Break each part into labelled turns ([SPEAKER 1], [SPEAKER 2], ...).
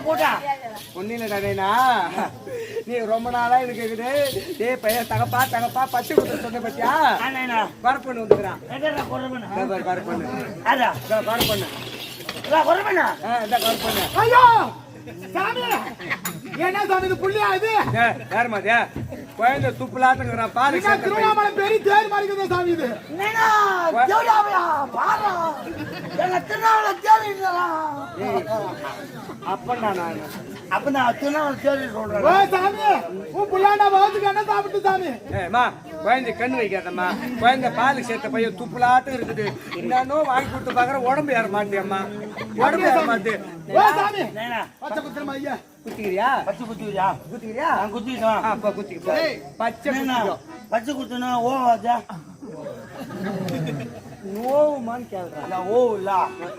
[SPEAKER 1] கூட்டம்
[SPEAKER 2] இல்லடா நீ ரொம்ப நாளா எனக்கு இருக்குது பையன் தகப்பா தகப்பா பச்சை குத்து சொன்ன பத்தியா
[SPEAKER 1] ஆனா
[SPEAKER 2] வந்துக்கிறான்
[SPEAKER 1] எங்கடா குறவனா
[SPEAKER 2] இதோ?
[SPEAKER 3] ஐயோ என்ன சாமி புள்ளியா இது
[SPEAKER 2] யாருமா குழந்தை துப்புலாட்டுங்கிறான் பாரு
[SPEAKER 3] திருவண்ணாமலை பெரிய தேர் மாதிரி இருக்குதா சாமி இது.
[SPEAKER 1] பாரா எங்க திருநாவள தேவையா
[SPEAKER 2] அப்பண்டா நான்
[SPEAKER 1] அப்ப நான். திருநாவள தேவை
[SPEAKER 3] ஓ
[SPEAKER 1] சொல்றேன்.
[SPEAKER 3] சாமி உன் புள்ளாண்டா வகுத்துக்கு என்ன சாப்பிட்டு சாமி?
[SPEAKER 2] ஏம்மா குழந்தை கண்ணு வைக்காதம்மா. குழந்தை பால் சேர்த்த பையன் துப்புலாட்டம் இருக்குது. இன்னும் வாங்கி கொடுத்து பாக்குற உடம்பு ஏற மாட்டேம்மா உடம்பு ஏற மாட்டே
[SPEAKER 3] சாமி. பச்சை குத்துறமா ஐயா.
[SPEAKER 2] குத்திக்கிறியா?
[SPEAKER 1] பச்சை குத்தியா
[SPEAKER 2] குத்திக்கிறியா?
[SPEAKER 1] நான் குத்திட்டோம்
[SPEAKER 2] ஆ, அப்ப குத்திக்க போ. பச்சை
[SPEAKER 1] என்ன
[SPEAKER 2] குத்திக்கோ
[SPEAKER 1] பச்சை குத்துனா ஓ அதா
[SPEAKER 2] நோவுமான்னு கேள்றா
[SPEAKER 1] ஓ இல்ல.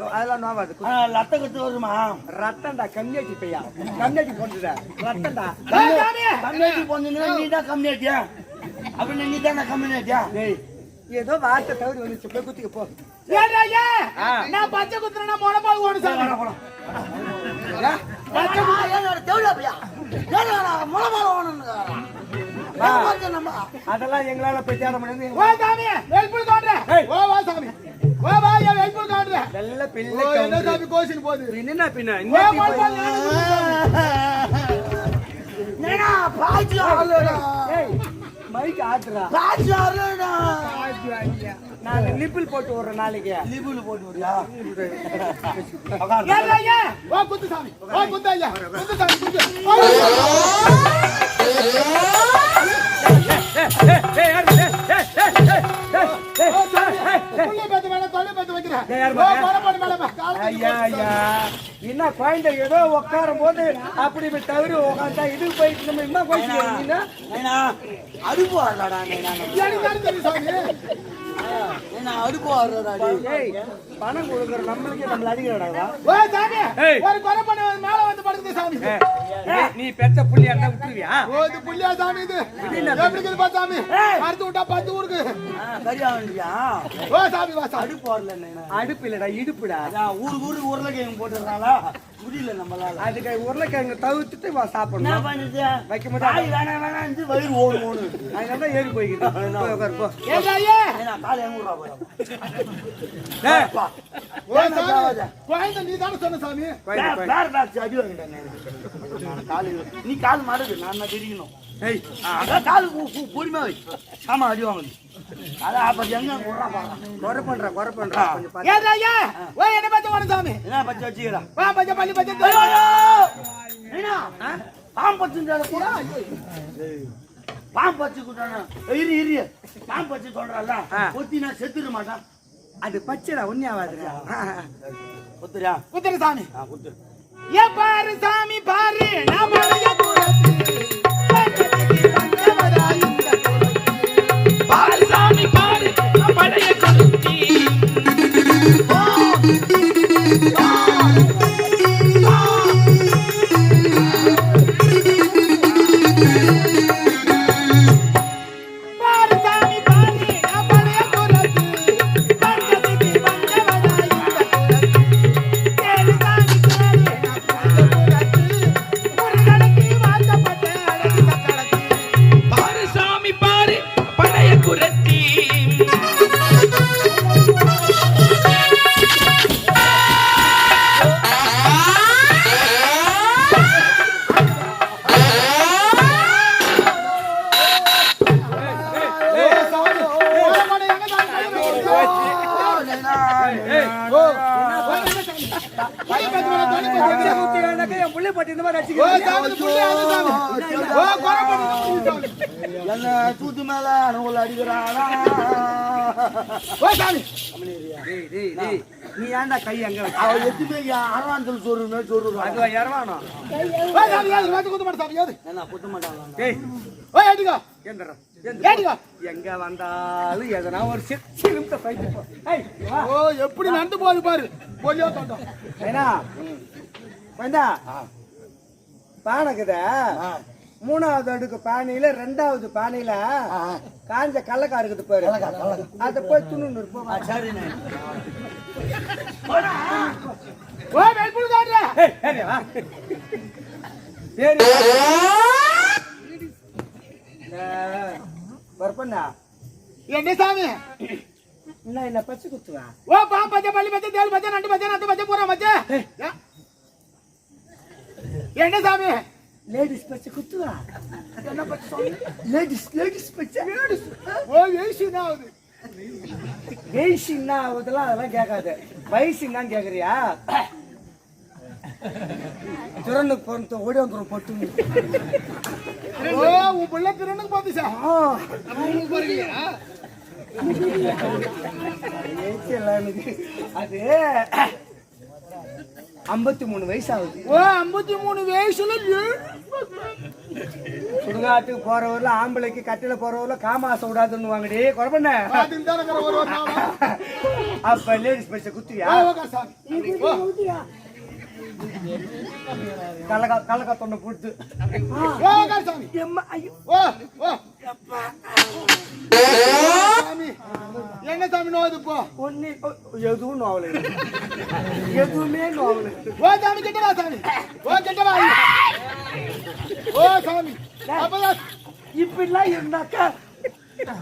[SPEAKER 2] அதெல்லாம் நோவாது
[SPEAKER 1] ஆ, லத்த குத்து வருமா?
[SPEAKER 2] ரத்தம்டா கம்மியாச்சு பையா கம்மியாச்சு போட்டுடா ரத்தம்டா.
[SPEAKER 1] கம்யூனிட்டி பொண்ணுன்னா நீ தான் கம்யூனிட்டியா அப்படின்னு நீ தான்
[SPEAKER 2] டேய் ஏதோ வார்த்தை தவறி வந்துச்சு. போய் குத்திக்க போ.
[SPEAKER 3] நான் பச்சை குத்துறேன்னா முளைப்பால் ஓடு?
[SPEAKER 1] பச்சை முளமால
[SPEAKER 2] அதெல்லாம் எங்களால தேட முடியாது.
[SPEAKER 3] ஓ சாமி வெல்புல் காட்டுறேன். ஓ வா சாமி. ஓ வா ஐயா வெல்புல் காட்டுறேன்
[SPEAKER 2] நல்ல பிள்ளை
[SPEAKER 3] என்ன சாமி கோஷன் போகுது.
[SPEAKER 2] என்ன பின்ன?
[SPEAKER 3] ஓ
[SPEAKER 2] இன்னும்
[SPEAKER 3] முளைப்பால்
[SPEAKER 1] நேனா பாய்ச்சி ஆளுடா.
[SPEAKER 2] ஏய் மைக் ஆத்துறா.
[SPEAKER 1] பாய்ச்சி ஆளுடா
[SPEAKER 2] நான் நிப்பிள் போட்டு விடுறேன் நாளைக்கு.
[SPEAKER 1] லிபுல போட்டு விடியா
[SPEAKER 3] ஏன்டா ஐயா ஓ குத்து சாமி ஓ குத்து ஐயா. குத்து. சாமி குத்து
[SPEAKER 2] என்ன குழந்தை ஏதோ உட்காரும் போது அப்படி இப்படி தவறி உட்காந்தா இது போயிட்டு நம்ம என்ன போயிட்டு
[SPEAKER 1] நேனா அடுப்பு
[SPEAKER 2] பணம் கொடுக்குற நம்மளுக்கே நம்மள அடிக்கிறாடா
[SPEAKER 3] ஓ சாமி
[SPEAKER 2] ஏய்.
[SPEAKER 3] ஒரு கொலை பண்ண மேல வந்து படுக்குது சாமி.
[SPEAKER 2] நீ பெத்த புள்ளியா இருந்தா விட்டுருவியா?
[SPEAKER 3] ஓ இது புள்ளியா சாமி இது. எப்படி பா சாமி. அறுத்து விட்டா பத்து ஊருக்கு.
[SPEAKER 1] சரியா வேண்டியா
[SPEAKER 3] ஓ சாமி வா சாமி.
[SPEAKER 1] அடுப்பு நேனா
[SPEAKER 2] அடுப்பு இல்லடா இடுப்புடா.
[SPEAKER 1] ஊரு ஊரு உருளைக்கிழங்கு போட்டுறாங்களா முடியல நம்மளால.
[SPEAKER 2] அதுக்கு உருளைக்கிழங்கு தவிர்த்துட்டு
[SPEAKER 1] என்ன
[SPEAKER 2] சாப்பிடணும்.
[SPEAKER 1] பண்ணுது?
[SPEAKER 2] வைக்க
[SPEAKER 1] காய் வேணாம் வேணாம் வயிறு ஓடு ஓடு.
[SPEAKER 2] அதனால தான் ஏறி போய்க்குது போய் உட்காரு, போ.
[SPEAKER 3] ஏண்டா ஐயா
[SPEAKER 1] ஏன்னா காலை எங்க விடுறா போறா
[SPEAKER 2] ஏய்,
[SPEAKER 3] ஓ சாமி. குழந்தை நீ தானே சொன்ன சாமி?
[SPEAKER 1] அடி வாங்கிட்டேன் நீ கால் மாடுது நான் தெரியணும்? அதான் காலு பொறுமையா வை ஆமா அடி வாங்குது அதான் அப்ப எங்க
[SPEAKER 2] குறை பண்றா குறை பண்றா
[SPEAKER 3] ஐயா? ஓ என்ன பார்த்து ஓடு சாமி?
[SPEAKER 1] என்ன பச்சை வச்சுக்கிறா?
[SPEAKER 3] வா பச்சை பள்ளி பச்சை!
[SPEAKER 1] என்ன பாம்பு பச்சுன்றால கூட பாம்பு பச்சு கூட்டானா இரு இரு. பாம்பு பச்சு சொல்றால. ஒத்தினா செத்துட மாட்டான்
[SPEAKER 2] அது பச்சைடா ஆகாதுடா
[SPEAKER 1] ஒத்துறியா
[SPEAKER 3] குத்துரு சாமி.
[SPEAKER 1] ஆ குத்து
[SPEAKER 3] ஏ பாரு சாமி பாரு. நான் புள்ளை
[SPEAKER 2] பட்டு இந்த மாதிரி
[SPEAKER 3] அது
[SPEAKER 1] என்ன தூத்து மேல அனுகூல அடிக்கிறானா?
[SPEAKER 3] ஓ சாமி
[SPEAKER 2] டேய், டேய், டேய், நீ ஏன்டா கை அங்க வச்ச?
[SPEAKER 1] அவ
[SPEAKER 3] சாமி ஏது வந்து குத்து மாட்ட சாமி ஏது?
[SPEAKER 1] என்ன குத்த மாட்டாங்க
[SPEAKER 2] டேய்,
[SPEAKER 3] ஓ ஏடிகோ
[SPEAKER 2] எந்திரா, எந்திரா.
[SPEAKER 3] ஏடிகோ
[SPEAKER 2] எங்க வந்தாலும் எதனா ஒரு. ஏய், வா.
[SPEAKER 3] ஓ எப்படி நடந்து போகுது பாரு. பொலியோ தோட்டம்
[SPEAKER 2] ஏன்னா, வேண்டா. பானைக்குதே, மூணாவது அடுக்கு பானையில ரெண்டாவது பானையில காஞ்ச கடலக்காய் இருக்குது பாரு. அதை போய் துண்ணு சரி வரப்பண்ணா
[SPEAKER 3] என்ன சாமி?
[SPEAKER 2] என்ன என்ன பச்சை குத்துவா?
[SPEAKER 3] ஓ பா பச்சை பள்ளி பச்சை தேல் பச்சை நண்டு பச்சை நட்டு பச்சை பூரா பச்சை? என்ன சாமி?
[SPEAKER 2] லேடிஸ் பச்சை குத்துவா? லேடிஸ் லேடிஸ் பச்சை.
[SPEAKER 3] ஓ ஏசினா ஆகுது
[SPEAKER 2] வயசு என்ன ஆகுதுலாம் அதெல்லாம் கேட்காது. வயசு என்னன்னு கேக்குறியா? துறனுக்கு பிறந்த ஓடி வந்துடும் பட்டு.
[SPEAKER 3] ஓ உன் பிள்ளை திருநனுக்கு பார்த்து சார் உங்களுக்கு பாருங்கயா
[SPEAKER 2] அது. ஐம்பத்தி மூணு வயசு ஆகுது
[SPEAKER 3] ஓ ஐம்பத்தி மூணு வயசுல
[SPEAKER 2] சுடுகாட்டுக்கு போறவர்ல ஆம்பளைக்கு கட்டில போறவர்ல காமாசை விடாதுன்னு வாங்கடி குறப்பண்ண அப்ப லேடிஸ் பச்சை குத்துவியா? கலக்கா கலக்கா தொண்டை
[SPEAKER 3] சாமி. என்ன சாமி நோது இப்போ
[SPEAKER 2] ஒன்னு எதுவும் நோவலை. எதுவுமே நோவலை.
[SPEAKER 3] ஓ சாமி கிட்ட வா சாமி. ஓ கிட்ட வா. ஓ சாமி. அப்பதான்
[SPEAKER 2] இப்படிலாம் இருந்தாக்கா.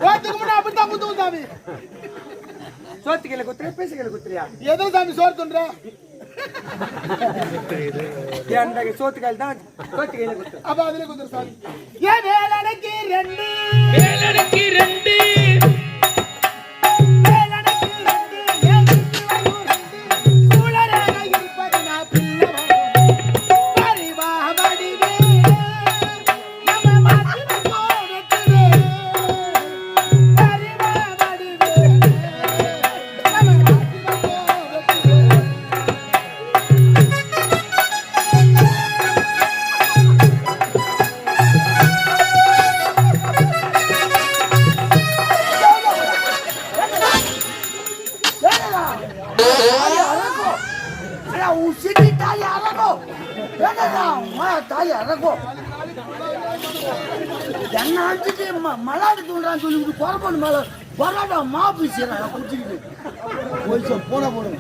[SPEAKER 3] ஓத்துக்கு முன்னாடி அப்படித்தான் குத்துவோம் சாமி.
[SPEAKER 2] சோத்துக்கையில குத்துறியா பேசுகையில குத்துறியா?
[SPEAKER 3] எதுவும் சாமி சோறு துன்ற
[SPEAKER 2] அந்த சோத்துக்கையில தான் சோத்துக்கையில குத்து
[SPEAKER 3] அப்ப அதுல குத்துரு சாமி ஏ வேலனைக்கு ரெண்டு.
[SPEAKER 4] வேலனுக்கு ரெண்டு.
[SPEAKER 1] என்ன அடிச்சுட்டு ம- மலாடு தூண்டான்னு சொல்லி குறப்பண்ணு மேல பரோட்டா மாப்பு செய்யறாங்க குடிச்சுக்கிட்டு போய் போன போடுங்க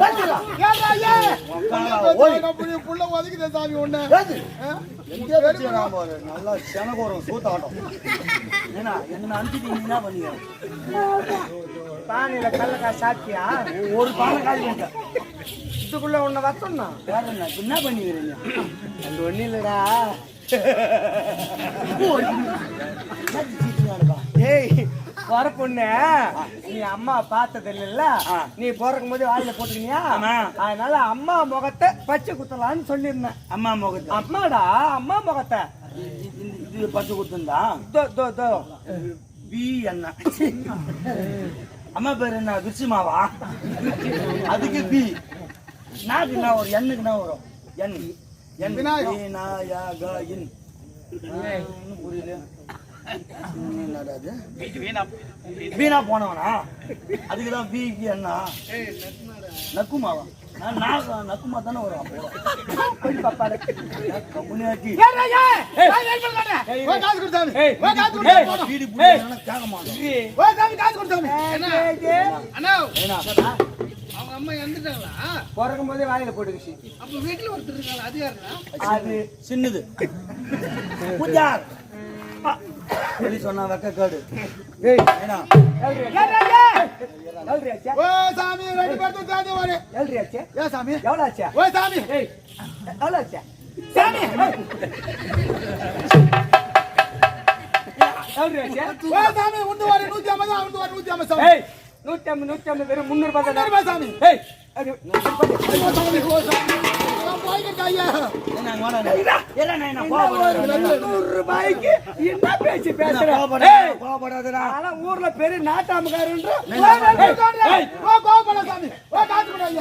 [SPEAKER 1] ஏத்துடா.
[SPEAKER 3] ஏன்டா ஏன்?
[SPEAKER 1] ஓய்.
[SPEAKER 3] புள்ள புள்ள ஒதுக்குதே சாமி ஒண்ணு
[SPEAKER 1] எங்கேயோ வச்சுக்கிறான் பாரு. நல்லா செனகோரம் சூத்தாட்டம். ஏன்னா என்ன அனுப்பிட்டு நீ என்ன பண்ணீங்க
[SPEAKER 2] பானையில கல்லக்கா சாப்பிட்டியா?
[SPEAKER 1] ஒரு பானை காலி பண்ணிட்டேன்
[SPEAKER 2] இதுக்குள்ள உன்னை வச்சோம்னா?
[SPEAKER 1] வேற என்ன? என்ன பண்ணிக்கிறீங்க
[SPEAKER 2] அது ஒண்ணு இல்லடா. ஏய் வர பொண்ணு நீ அம்மா பார்த்தது இல்ல நீ பிறக்கும் போது வாயில போட்டுக்கினியா?
[SPEAKER 1] ஆமா.
[SPEAKER 2] அதனால அம்மா முகத்தை பச்சை குத்தலாம்னு சொல்லியிருந்தேன்.
[SPEAKER 1] அம்மா முகத்தை.
[SPEAKER 2] அம்மாடா அம்மா முகத்தை.
[SPEAKER 1] இது- பச்சை குத்துந்தா
[SPEAKER 2] தோ தோ தோ.
[SPEAKER 1] பி என்ன? அம்மா பேர் என்ன? துர்சிமாவா அதுக்கு பி நாக்கு என்ன வரும் எண்ணுக்கு என்ன வரும் எண். எண்.
[SPEAKER 3] விநாயகம்.
[SPEAKER 1] விநாயக புரியல? வீணா போனவனா அதுக்குதான் பி என்ன நக்குமாவா நக்குமா தானே வரும்.
[SPEAKER 3] அண்ணா, அவங்க அம்மா இறந்துட்டாங்களா?
[SPEAKER 2] பிறக்கும் போதே வாயில போட்டுக்கிச்சு
[SPEAKER 3] அப்ப வீட்டுல ஒருத்தர் இருக்காங்க, அது யாருடா?
[SPEAKER 2] அது
[SPEAKER 1] சின்னது பூஜார் சொல்லி சொன்னா வெக்க கேடு
[SPEAKER 2] ஏய்
[SPEAKER 3] ஏன்? ஓ, சாமி, ரெண்டு பேர்த்தும் சேர்ந்து வாரு.
[SPEAKER 2] எல்ரியாச்சா
[SPEAKER 3] ஏன் சாமி?
[SPEAKER 2] எவ்வளோ ஆச்சா
[SPEAKER 3] ஓ, சாமி.
[SPEAKER 2] ஏய் எவ்வளோ ஆச்சா
[SPEAKER 3] சாமி.
[SPEAKER 2] எல்ரியாச்சா
[SPEAKER 3] ஓ, சாமி, உண்டு வாரு, நூத்தி ஐம்பது, அவனுக்கு வாரு, நூத்தி ஐம்பது சாமி.
[SPEAKER 2] ஏய் நூற்றி ஐம்பது நூற்றி ஐம்பது வெறும் முந்நூறு ரூபாய்
[SPEAKER 3] முந்நூறு
[SPEAKER 2] தான்
[SPEAKER 3] ரூபாய் சாமி.
[SPEAKER 2] ஏய் அது
[SPEAKER 3] ஓ, சாமி, ஓ, சாமி.
[SPEAKER 2] ரூபாய்க்கு என்ன பேச்சு பேசுற?
[SPEAKER 1] கோவப்படாத,
[SPEAKER 2] ஏய்,
[SPEAKER 1] கோவப்படாதடா.
[SPEAKER 2] ஆனா ஊர்ல பெரிய நாட்டாமக்காரன்ற.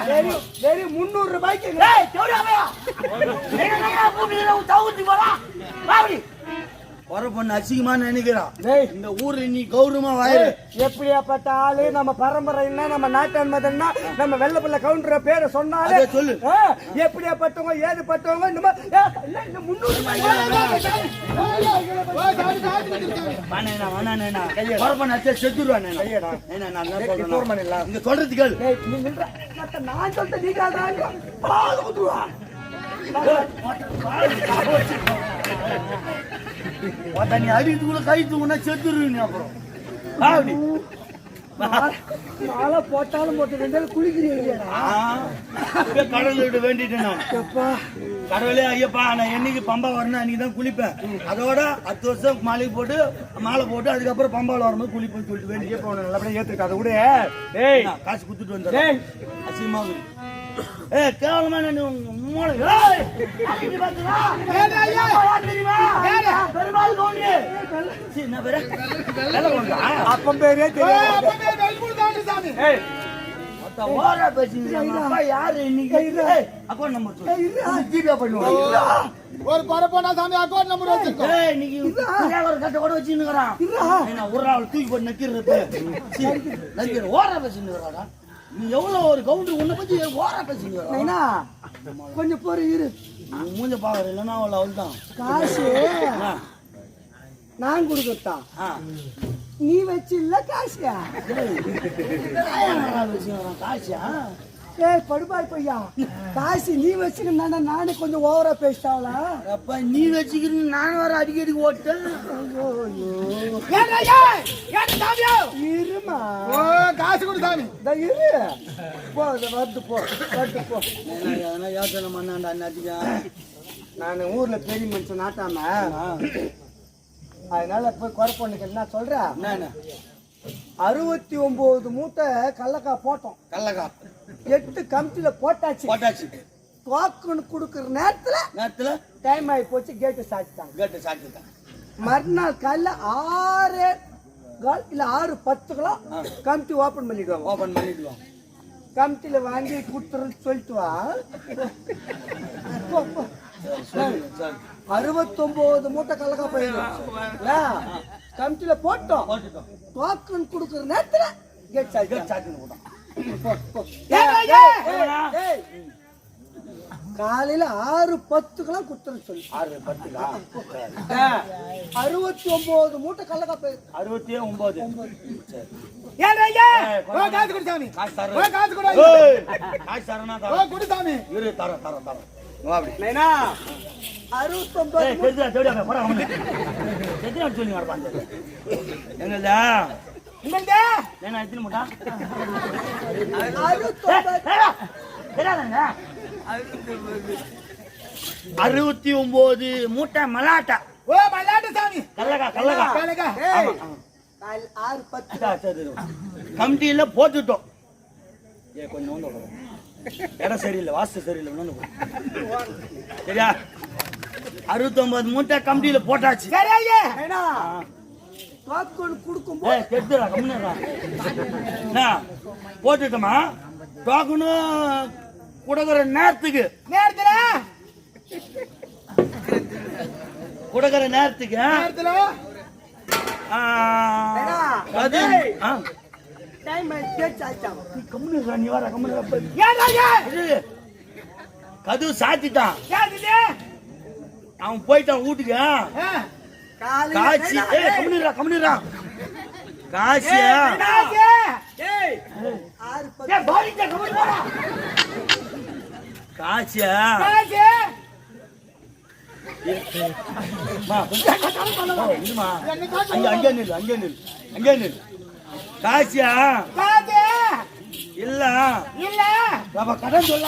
[SPEAKER 2] வெறும் வெறும் முந்நூறு ரூபாய்க்கு
[SPEAKER 1] ஏய், செவடியாமையா. எங்க கையில கூப்பிட்டு உன் தவுத்தி போடா. வா அப்படி. வர பொண்ணு அசிங்கமா நினைக்கிறான்
[SPEAKER 2] டேய்
[SPEAKER 1] இந்த ஊர்ல நீ கௌரவமா வாயிரு
[SPEAKER 2] எப்படியாப்பட்ட ஆளு நம்ம பரம்பரைன்னா நம்ம நாட்டாண்மதன்னா நம்ம வெள்ளப்பிள்ளை கவுண்டர் பேரை சொன்னாலே
[SPEAKER 1] சொல்லு.
[SPEAKER 2] எப்படியாப்பட்டவங்க ஏது பட்டவங்க இந்த மாதிரி
[SPEAKER 1] செத்துருவான்
[SPEAKER 2] கையடா.
[SPEAKER 1] நான்
[SPEAKER 2] சொல்லிட்டு நீ
[SPEAKER 1] ஒருத்தன் நீ அடிக்கிறதுக்குள்ள கை தூக்குனா செத்துருவீங்க அப்புறம் அப்படி.
[SPEAKER 2] மாலை போட்டாலும் போட்டு ரெண்டு நாள் குளிக்கிறீங்க
[SPEAKER 1] கடவுளை விட வேண்டிட்டேன் கடவுளே ஐயப்பா நான் என்னைக்கு பம்பா வரணும் அன்னைக்கு தான் குளிப்பேன். அதோட பத்து வருஷம் மாலை போட்டு மாலை போட்டு அதுக்கப்புறம் பம்பாவில் வரும்போது குளிப்பேன்னு சொல்லிட்டு வேண்டிய
[SPEAKER 3] போன நல்லபடியா ஏத்துக்க அதை விட டேய்.
[SPEAKER 1] காசு குத்துட்டு
[SPEAKER 3] டேய்.
[SPEAKER 1] வந்தேன் ஏய் கேவலமா தெரியுமா?
[SPEAKER 3] அப்பம் பேரே
[SPEAKER 1] மொத்த ஓரா. அப்பா யாரு இன்னைக்கு? number சொல்லு. ஜிபே பண்ணுவாங்க.
[SPEAKER 2] ஒரு பரப்போனா சாமி அக்கௌண்ட் நம்பர் வச்சிருக்கோம்.
[SPEAKER 1] ஏய், இன்னைக்கு புரியாத ஒரு கட்டை கூட வச்சுன்னுக்குறான். என்ன ஒரு ஆள் தூக்கி போட்டு நக்கிறது இருப்ப. சீ, நக்கிற ஓரா பேசினுக்குறாடா. நீ எவ்வளவு ஒரு கவுண்டர் உன்னை பத்தி ஓரா பேசினுக்குறா
[SPEAKER 2] நைனா கொஞ்சம் பொறு இரு.
[SPEAKER 1] மூஞ்ச பாக்குற இல்லைன்னா அவள் அவள் தான்.
[SPEAKER 2] காசு நான் கொடுக்கத்தான் நீ வச்சு இல்ல காசு?
[SPEAKER 1] காசியா
[SPEAKER 2] ஏய் படுபாய் பையா. காசு நீ வச்சுக்கணும் நானே கொஞ்சம் ஓவரா பேசிட்டாவல
[SPEAKER 1] அப்ப நீ வச்சுக்கிற நான் வர அடிக்கடி ஓட்டேன்
[SPEAKER 2] இருமா.
[SPEAKER 3] ஓ காசு கொடு சாமி.
[SPEAKER 2] இரு. போ வந்து போ வந்து போ.
[SPEAKER 1] எதனா யோசனை பண்ணாண்டா அண்ணாச்சிக்கா?
[SPEAKER 2] நான் ஊர்ல பெரிய மனுஷன் நாட்டாம. அதனால போய் குறைப்பண்ணுக்கு என்ன சொல்ற?
[SPEAKER 1] என்ன
[SPEAKER 2] அறுபத்தி ஒன்பது மூட்டை கடலக்காய் போட்டோம்.
[SPEAKER 1] கல்லக்கா
[SPEAKER 2] எட்டு கமிட்டில போட்டாச்சு.
[SPEAKER 1] போட்டாச்சு.
[SPEAKER 2] டோக்கன் கொடுக்குற நேரத்துல
[SPEAKER 1] நேரத்துல
[SPEAKER 2] டைம் ஆகி போச்சு கேட்டு சாச்சிட்டாங்க
[SPEAKER 1] கேட்டு சாப்பிட்டுட்டான்
[SPEAKER 2] மறுநாள் காலைல ஆறு கால் இல்ல ஆறு பத்துக்கெல்லாம் கமிட்டி ஓபன் பண்ணிடுவாங்க.
[SPEAKER 1] ஓபன் பண்ணிடுவோம்
[SPEAKER 2] கமிட்டில வாங்கி கொடுத்துருன்னு சொல்லிட்டு வா. அறுபத்தொன்பது மூட்டை கடலக்காய் போயிடும். கமிட்டில போட்டோம். டோக்கன் கொடுக்குற நேரத்துல கேட்
[SPEAKER 1] சாப்பிட்டு போட்டோம்.
[SPEAKER 2] ஏய், காலையில ஆறு பத்துக்கெல்லாம் குத்துறேன்னு சொல்லி.
[SPEAKER 1] ஆறு பத்துக்கா?
[SPEAKER 2] அறுபத்தி ஒன்பது மூட்டை கடலக்காய் போயிடும்
[SPEAKER 1] அறுபத்தி ஒன்பது
[SPEAKER 3] காசு கொடு சாமி.
[SPEAKER 1] காசு
[SPEAKER 3] ஓ,
[SPEAKER 1] தரேன்
[SPEAKER 3] காசு கொடு.
[SPEAKER 1] காசு தரேனா.
[SPEAKER 3] ஓ,
[SPEAKER 1] தரேன்
[SPEAKER 3] கொடு சாமி.
[SPEAKER 1] இரு வா அப்படி.
[SPEAKER 3] நைனா
[SPEAKER 2] அறுபத்தொன்பது
[SPEAKER 1] ஏய் அறுபத்தி ஒன்பது மூட்டை? மலாட்டா
[SPEAKER 3] ஓ மல்லாட்ட சாமி.
[SPEAKER 1] கல்லகா கல்லகா
[SPEAKER 2] காலையில ஆறு பத்து.
[SPEAKER 1] கமிட்டியில போட்டுட்டோம். ஏ கொஞ்சம் வந்து. இடம் சரியில்லை வாஸ்து சரியில்லை உட்காரு. சரியா? அறுபத்தொன்பது மூட்டை கமிட்டியில போட்டாச்சு.
[SPEAKER 3] சரியா
[SPEAKER 2] டோக்கன் கொடுக்கும்போது
[SPEAKER 1] கெடுத்துடா கம்முனுடா என்ன போட்டுட்டோமா டோக்கனு கொடுக்குற நேரத்துக்கு.
[SPEAKER 3] நேரத்துல?
[SPEAKER 1] கொடுக்குற நேரத்துக்கு
[SPEAKER 3] நேரத்துல?
[SPEAKER 1] ஆ, அது ஆ,
[SPEAKER 2] டைம் கேட் சாச்சாங்க
[SPEAKER 1] நீ கம்முனுடா, நீ வர கம்முனு இரு. கதவு சாத்திட்டான். அவன் போயிட்டான் வீட்டுக்கு. காட்சி ஏய் கம்முனுடா கம்முனுடா காசியா
[SPEAKER 3] காசு ஏய்.
[SPEAKER 2] ஆறு பத்து
[SPEAKER 1] ஏய் பாரிட்ட கம்முனுடா காசியா
[SPEAKER 3] காசு
[SPEAKER 1] காசியா
[SPEAKER 3] காசு
[SPEAKER 1] இல்ல.
[SPEAKER 3] இல்ல.
[SPEAKER 1] நம்ம கடன் சொல்ல.